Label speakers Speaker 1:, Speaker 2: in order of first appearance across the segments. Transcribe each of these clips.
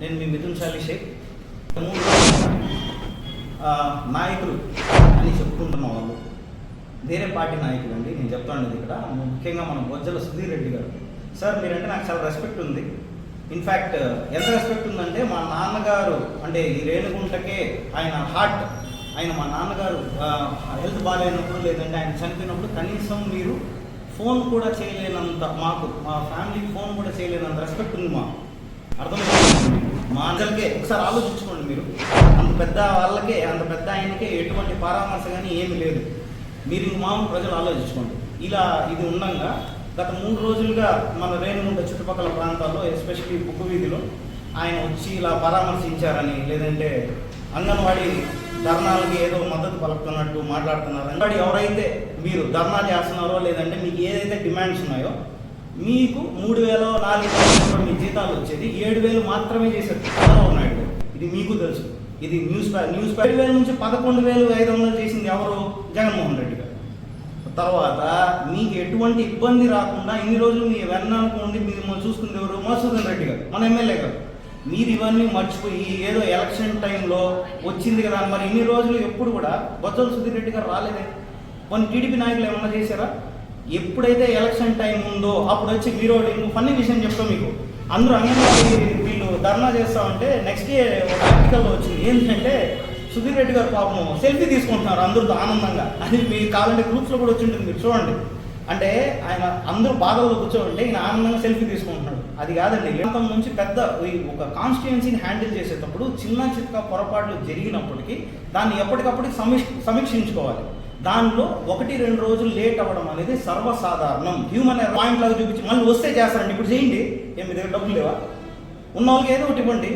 Speaker 1: నేను మీ మిథున్ శాలి షేక్ నాయకులు అని చెప్పుకుంటున్న వాళ్ళు. వేరే పార్టీ నాయకులు అండి నేను చెప్తాను ఇక్కడ. ముఖ్యంగా మన బొజ్జల సుధీర్ రెడ్డి గారు. సార్ మీరంటే నాకు చాలా రెస్పెక్ట్ ఉంది. ఇన్ఫ్యాక్ట్ ఎంత రెస్పెక్ట్ ఉందంటే మా నాన్నగారు అంటే ఈ రేణుగుంటకే ఆయన హార్ట్ ఆయన మా నాన్నగారు హెల్త్ బాగాలేనప్పుడు లేదంటే ఆయన చనిపోయినప్పుడు కనీసం మీరు ఫోన్ కూడా చేయలేనంత మాకు మా ఫ్యామిలీకి ఫోన్ కూడా చేయలేనంత రెస్పెక్ట్ ఉంది మాకు. అర్థం మా అందరికే ఒకసారి ఆలోచించుకోండి మీరు. అంత పెద్ద వాళ్ళకే అంత పెద్ద ఆయనకే ఎటువంటి పరామర్శ కానీ ఏమీ లేదు. మీరు మామూలు ప్రజలు ఆలోచించుకోండి. ఇలా ఇది ఉండంగా గత మూడు రోజులుగా మన రేణుగుంట చుట్టుపక్కల ప్రాంతాల్లో ఎస్పెషల్లీ బుక్కు వీధిలో ఆయన వచ్చి ఇలా పరామర్శించారని లేదంటే అంగన్వాడీ ధర్నాలకి ఏదో మద్దతు పలుకుతున్నట్టు మాట్లాడుతున్నారు. అంగన్వాడీ ఎవరైతే మీరు ధర్నా చేస్తున్నారో లేదంటే మీకు ఏదైతే డిమాండ్స్ ఉన్నాయో మీకు మూడు వేల నాలుగు వేల మీ జీతాలు వచ్చేది. ఏడు వేలు మాత్రమే చేశారు. చంద్రబాబు నాయుడు ఇది మీకు తెలుసు. ఇది న్యూస్ పే- న్యూస్ ఏడు వేల నుంచి పదకొండు వేలు ఐదు వందలు చేసింది ఎవరు? జగన్మోహన్ రెడ్డి గారు. తర్వాత మీకు ఎటువంటి ఇబ్బంది రాకుండా ఇన్ని రోజులు మీ వెన్నానుకోండి మీరు మిమ్మల్ని చూసుకుంది ఎవరు? మధుసూదన్ రెడ్డి గారు. మన ఎమ్మెల్యే గారు. మీరు ఇవన్నీ మర్చిపోయి ఏదో ఎలక్షన్ టైంలో వచ్చింది కదా మరి ఇన్ని రోజులు ఎప్పుడు కూడా బొత్సల సుధీర్ రెడ్డి గారు రాలేదే. కొన్ని టీడీపీ నాయకులు ఏమన్నా చేశారా? ఎప్పుడైతే ఎలక్షన్ టైం ఉందో అప్పుడు వచ్చి మీరు ఇంకో ఫన్నీ విషయం చెప్తాం మీకు. అందరూ అంగన్వాడీ వీళ్ళు ధర్నా చేస్తామంటే నెక్స్ట్ డే ఒక ఆర్టికల్లో వచ్చింది. ఏంటంటే సుధీర్ రెడ్డి గారు పాపం సెల్ఫీ తీసుకుంటున్నారు అందరూ ఆనందంగా. అది మీ కావాలంటే గ్రూప్స్లో కూడా వచ్చి ఉంటుంది మీరు చూడండి. అంటే ఆయన అందరూ బాధల్లో కూర్చోండి ఈయన ఆనందంగా సెల్ఫీ తీసుకుంటున్నాడు. అది కాదండి. ప్రాంతం నుంచి పెద్ద ఈ ఒక కాన్స్టిట్యుయెన్సీని హ్యాండిల్ చేసేటప్పుడు చిన్న చిన్న పొరపాట్లు జరిగినప్పటికీ దాన్ని ఎప్పటికప్పుడు సమీక్ష సమీక్షించుకోవాలి. దానిలో ఒకటి రెండు రోజులు లేట్ అవ్వడం అనేది సర్వసాధారణం. హ్యూమన్ పాయింట్ లాగా చూపించి మళ్ళీ వస్తే చేస్తారండి. ఇప్పుడు చేయండి. ఏమి మీ దగ్గర డబ్బులు లేవా? ఉన్న వాళ్ళకి ఏదో ఒకటి ఇవ్వండి.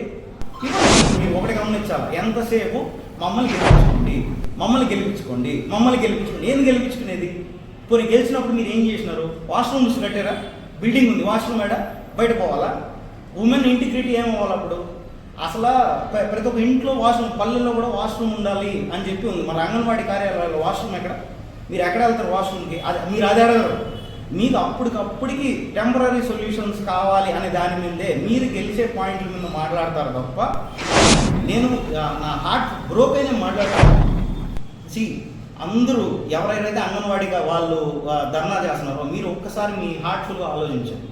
Speaker 1: ఇవ్వండి. మీరు ఒకటి గమనించాలి. ఎంతసేపు మమ్మల్ని గెలిపించుకోండి. మమ్మల్ని గెలిపించుకోండి. మమ్మల్ని గెలిపించుకోండి. ఏం గెలిపించుకునేది? పోనీ గెలిచినప్పుడు మీరు ఏం చేసినారు? వాష్రూమ్స్ కట్టారా? బిల్డింగ్ ఉంది. వాష్రూమ్ ఏడా? బయట పోవాలా? ఉమెన్ ఇంటిగ్రిటీ ఏమవ్వాలి అప్పుడు? అసలు ప్రతి ఒక్క ఇంట్లో వాష్రూమ్ పల్లెల్లో కూడా వాష్రూమ్ ఉండాలి అని చెప్పి ఉంది. మన అంగన్వాడీ కార్యాలయాల్లో వాష్రూమ్ ఎక్కడ? మీరు ఎక్కడ వెళ్తారు వాష్రూమ్కి? అది మీరు అదే అడగరు. మీకు అప్పటికప్పటికి టెంపరీ సొల్యూషన్స్ కావాలి అనే దాని మీదే మీరు గెలిచే పాయింట్ల మీద మాట్లాడతారు తప్ప నేను నా హార్ట్ బ్రోక్ అయినా మాట్లాడతాను. సి అందరూ ఎవరైతే అంగన్వాడీగా వాళ్ళు ధర్నా చేస్తున్నారో మీరు ఒక్కసారి మీ హార్ట్ఫుల్గా ఆలోచించండి.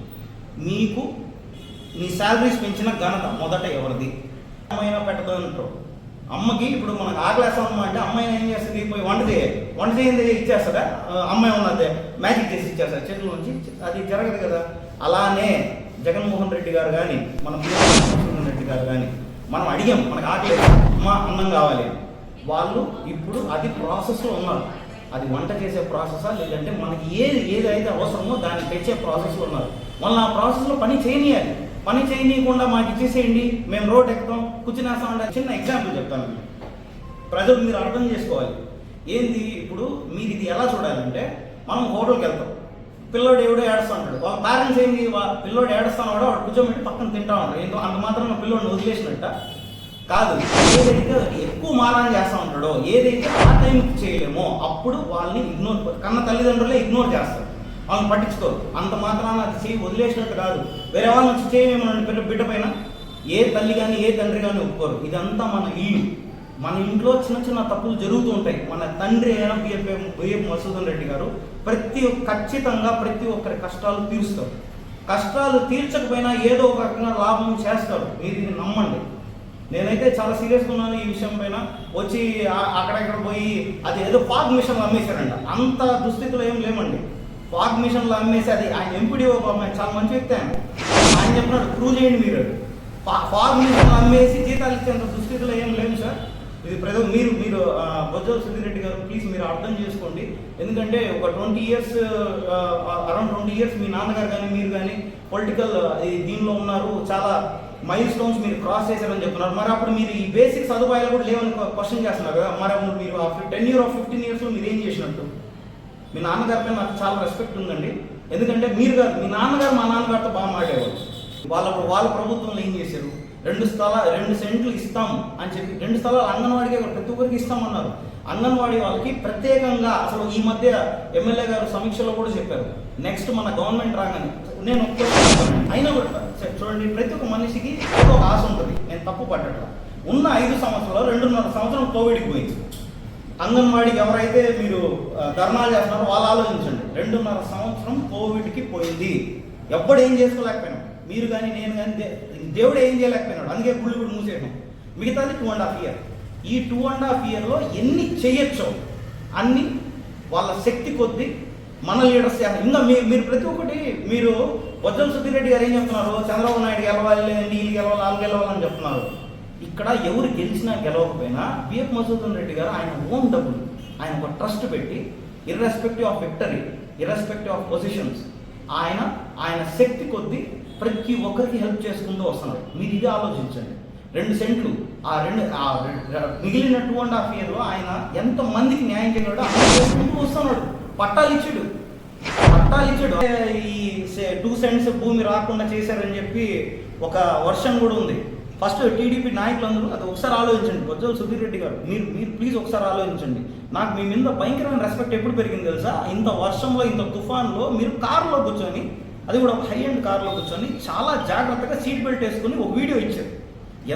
Speaker 1: మీకు నీ శాలరీస్ పెంచిన ఘనత మొదట ఎవరిది? అమ్మైనా పెట్టదు అంటారు. అమ్మకి ఇప్పుడు మనకు ఆకలేస్తా అమ్మ అంటే అమ్మాయి ఏం చేస్తుంది? పోయి వంట చేయాలి. వంట చేయండి ఇచ్చేస్తుందా? అమ్మాయి ఉన్నదే మ్యాజిక్ చేసి ఇచ్చేస్తా చేతుల నుంచి అది జరగదు కదా. అలానే జగన్మోహన్ రెడ్డి గారు కానీ మన జగన్మోహన్ రెడ్డి గారు కానీ మనం అడిగాం మనకు ఆకలేదు అమ్మ అన్నం కావాలి. వాళ్ళు ఇప్పుడు అది ప్రాసెస్లో ఉన్నారు. అది వంట చేసే ప్రాసెసా లేదంటే మనకి ఏది ఏదైతే అవసరమో దాన్ని తెచ్చే ప్రాసెస్లో ఉన్నారు. వాళ్ళు ఆ ప్రాసెస్లో పని చేయనియాలి. పని చేయనీయకుండా మాకు ఇచ్చేసేయండి మేము రోడ్ ఎక్కుతాం కూర్చునేస్తాం అంటే చిన్న ఎగ్జాంపుల్ చెప్తాను మీకు. ప్రజలు మీరు అర్థం చేసుకోవాలి. ఏంది ఇప్పుడు మీరు ఇది ఎలా చూడాలంటే మనం హోటల్కి వెళ్తాం. పిల్లోడు ఎవడో ఏడుస్తా ఉంటాడు. వాళ్ళ పేరెంట్స్ ఏంది వా- పిల్లోడు ఏడుస్తాను కూడా వాడు కూర్చోబెట్టి పక్కన తింటా ఉంటాడు. ఏంటో అంత మాత్రం పిల్లోడిని వదిలేసినట్ట కాదు. ఏదైతే ఎక్కువ మారాన్ చేస్తా ఉంటాడో ఏదైతే ఆ టైంకి చేయలేమో అప్పుడు వాళ్ళని ఇగ్నోర్ కన్న తల్లిదండ్రులే ఇగ్నోర్ చేస్తారు. వాళ్ళని పట్టించుకోరు. అంత మాత్రాన అది చేయి వదిలేసినట్టు కాదు. వేరే వాళ్ళ నుంచి చేయమేమనండి బిడ్డ బిడ్డ పైన ఏ తల్లి కానీ ఏ తండ్రి కానీ ఒప్పుకోరు. ఇదంతా మన ఇల్లు. మన ఇంట్లో చిన్న చిన్న తప్పులు జరుగుతూ ఉంటాయి. మన తండ్రి అయినా బిఎఫ్ఎం బిఎఫ్ మసూదన్ రెడ్డి గారు ప్రతి ఒక్క- ఖచ్చితంగా ప్రతి ఒక్కరి కష్టాలు తీరుస్తారు. కష్టాలు తీర్చకపోయినా ఏదో ఒక రకంగా లాభం చేస్తారు. మీరు ఇది నమ్మండి. నేనైతే చాలా సీరియస్గా ఉన్నాను ఈ విషయం పైన. వచ్చి ఆ- అక్కడక్కడ పోయి అది ఏదో పాక్ మిషన్లు అమ్మేశారంట. అంత దుస్థితిలో ఏం లేమండి. ఫాగ్ మిషన్లో అమ్మేసి అది ఆయన ఎంపీడీఓ అమ్మాయి చాలా మంచి వ్యక్తి ఆయన. ఆయన చెప్పినాడు ప్రూవ్ చేయండి మీరు. ఫా- ఫాగ్ అమ్మేసి జీతాలు ఇచ్చేంత దుస్థితిలో ఏం లేము సార్. ఇది ప్రజలు మీరు మీరు ఆ, బొజ్జల సుధీర్ రెడ్డి గారు ప్లీజ్ మీరు అర్థం చేసుకోండి. ఎందుకంటే ఒక twenty years around twenty years మీ నాన్నగారు కానీ మీరు కానీ పొలిటికల్ దీనిలో ఉన్నారు. చాలా మైల్ స్టోన్స్ మీరు క్రాస్ చేశారని చెప్తున్నారు. మరి అప్పుడు మీరు ఈ బేసిక్ సదుపాయాలు కూడా లేవని క్వశ్చన్ చేస్తున్నారు కదా. మరి అప్పుడు మీరు టెన్ ఇయర్ ఆఫ్ ఫిఫ్టీన్ ఇయర్స్లో మీరు ఏం చేసినట్టు? మీ నాన్నగారిపై నాకు చాలా రెస్పెక్ట్ ఉందండి. ఎందుకంటే మీరు గారు మీ నాన్నగారు మా నాన్నగారితో బాగా మాట్లాడేవారు. వాళ్ళ వాళ్ళ ప్రభుత్వంలో ఏం చేశారు? రెండు స్థలాలు రెండు సెంట్లు ఇస్తాం అని చెప్పి రెండు స్థలాలు అంగన్వాడికి ప్రతి ఒక్కరికి ఇస్తామన్నారు. అంగన్వాడీ వాళ్ళకి ప్రత్యేకంగా అసలు ఈ మధ్య ఎమ్మెల్యే గారు సమీక్షలో కూడా చెప్పారు. నెక్స్ట్ మన గవర్నమెంట్ రాగానే నేను అయినా కూడా చూడండి ప్రతి ఒక్క మనిషికి ఒక ఆశ ఉంటుంది. నేను తప్పు పడ్డట్లా. ఉన్న ఐదు సంవత్సరాలు రెండున్నర సంవత్సరం కోవిడ్కి పోయింది. అంగన్వాడికి ఎవరైతే మీరు ధర్నాలు చేస్తున్నారో వాళ్ళు ఆలోచించండి. రెండున్నర సంవత్సరం కోవిడ్కి పోయింది. ఎవ్వడు ఏం చేసుకోలేకపోయినాం మీరు కానీ నేను కానీ దే- దేవుడు ఏం చేయలేకపోయినాడు. అందుకే గుళ్ళు కూడా మూసేయడం మిగతాది టూ అండ్ హాఫ్ ఇయర్ ఈ టూ అండ్ హాఫ్ ఇయర్లో ఎన్ని చేయొచ్చో అన్ని వాళ్ళ శక్తి కొద్దీ మన లీడర్స్ ఇంకా మీ మీరు ప్రతి ఒక్కటి మీరు వజ్రం సుధీర్ రెడ్డి గారు ఏం చెప్తున్నారు? చంద్రబాబు నాయుడు గెలవాలి నీళ్ళు గెలవాలి వాళ్ళు గెలవాలని చెప్తున్నారు. ఇక్కడ ఎవరు గెలిచినా గెలవకపోయినా బిఎఫ్ మసూదన్ రెడ్డి గారు ఆయన ఓన్ డబ్బులు ఆయన ఒక ట్రస్ట్ పెట్టి irrespective of victory irrespective of positions ఆయన ఆయన శక్తి కొద్దీ ప్రతి ఒక్కరికి హెల్ప్ చేసుకుంటూ వస్తున్నారు. మీరు ఇది ఆలోచించండి. రెండు సెంట్లు ఆ రెండు ఆ మిగిలిన టూ అండ్ హాఫ్ ఇయర్లో ఆయన ఎంత మందికి న్యాయం చేయగలడో అంత వస్తున్నాడు. పట్టాలు ఇచ్చాడు. పట్టాలు ఇచ్చాడు. ఈ టూ సెంట్స్ భూమి రాకుండా చేశారని చెప్పి ఒక వర్షం కూడా ఉంది. ఫస్ట్ టీడీపీ నాయకులందరూ అది ఒకసారి ఆలోచించండి. బొజ్జల సుధీర్ రెడ్డి గారు మీరు మీరు ప్లీజ్ ఒకసారి ఆలోచించండి. నాకు మీ మీద భయంకరమైన రెస్పెక్ట్ ఎప్పుడు పెరిగింది తెలుసా? ఇంత వర్షంలో ఇంత తుఫాన్లో మీరు కారులో కూర్చొని అది కూడా ఒక హై అండ్ కార్లో కూర్చొని చాలా జాగ్రత్తగా సీట్ బెల్ట్ వేసుకుని ఒక వీడియో ఇచ్చారు.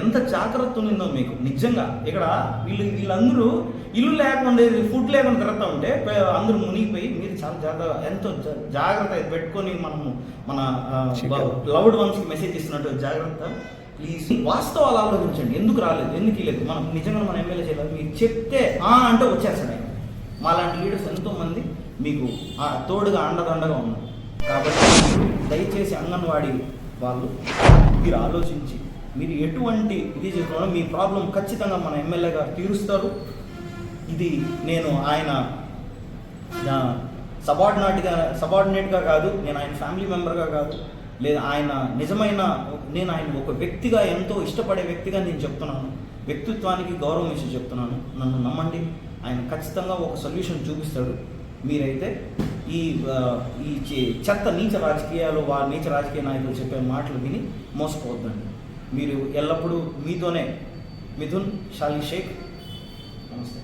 Speaker 1: ఎంత జాగ్రత్త ఉందో మీకు నిజంగా. ఇక్కడ వీళ్ళు వీళ్ళందరూ ఇల్లు లేకుండా ఫుడ్ లేకుండా తిరుగుతూ ఉంటే అందరూ మునిగిపోయి మీరు చాలా జాగ్రత్త ఎంతో జాగ్రత్త పెట్టుకొని మనము మన లవ్డ్ వన్స్కి మెసేజ్ ఇస్తున్నట్టు జాగ్రత్త. ప్లీజ్ వాస్తవాలు ఆలోచించండి ఎందుకు రాలేదు? ఎందుకు లేదు మనం నిజంగా మన ఎమ్మెల్యే చేయాలి మీరు చెప్తే ఆ అంటే వచ్చేస్తాడు ఆయన. మాలాంటి లీడర్స్ ఎంతోమంది మీకు ఆ తోడుగా అండదండగా ఉన్నారు. కాబట్టి దయచేసి అంగన్వాడీ వాళ్ళు మీరు ఆలోచించి మీరు ఎటువంటి ఇది చేసుకోవడం మీ ప్రాబ్లం ఖచ్చితంగా మన ఎమ్మెల్యే గారు తీరుస్తారు. ఇది నేను ఆయన సబార్డినేట్గా సబార్డినేట్గా కాదు నేను ఆయన ఫ్యామిలీ మెంబర్గా కాదు. లేదా ఆయన నిజమైన నేను ఆయన ఒక వ్యక్తిగా ఎంతో ఇష్టపడే వ్యక్తిగా నేను చెప్తున్నాను. వ్యక్తిత్వానికి గౌరవం ఇచ్చి చెప్తున్నాను. నన్ను నమ్మండి. ఆయన ఖచ్చితంగా ఒక సొల్యూషన్ చూపిస్తాడు. మీరైతే ఈ ఈ చె- చెత్త నీచ రాజకీయాలు వారి నీచ రాజకీయ నాయకులు చెప్పే మాటలు విని మోసపోవద్దండి. మీరు ఎల్లప్పుడూ మీతోనే. మిథున్ షాలి షేక్ నమస్తే.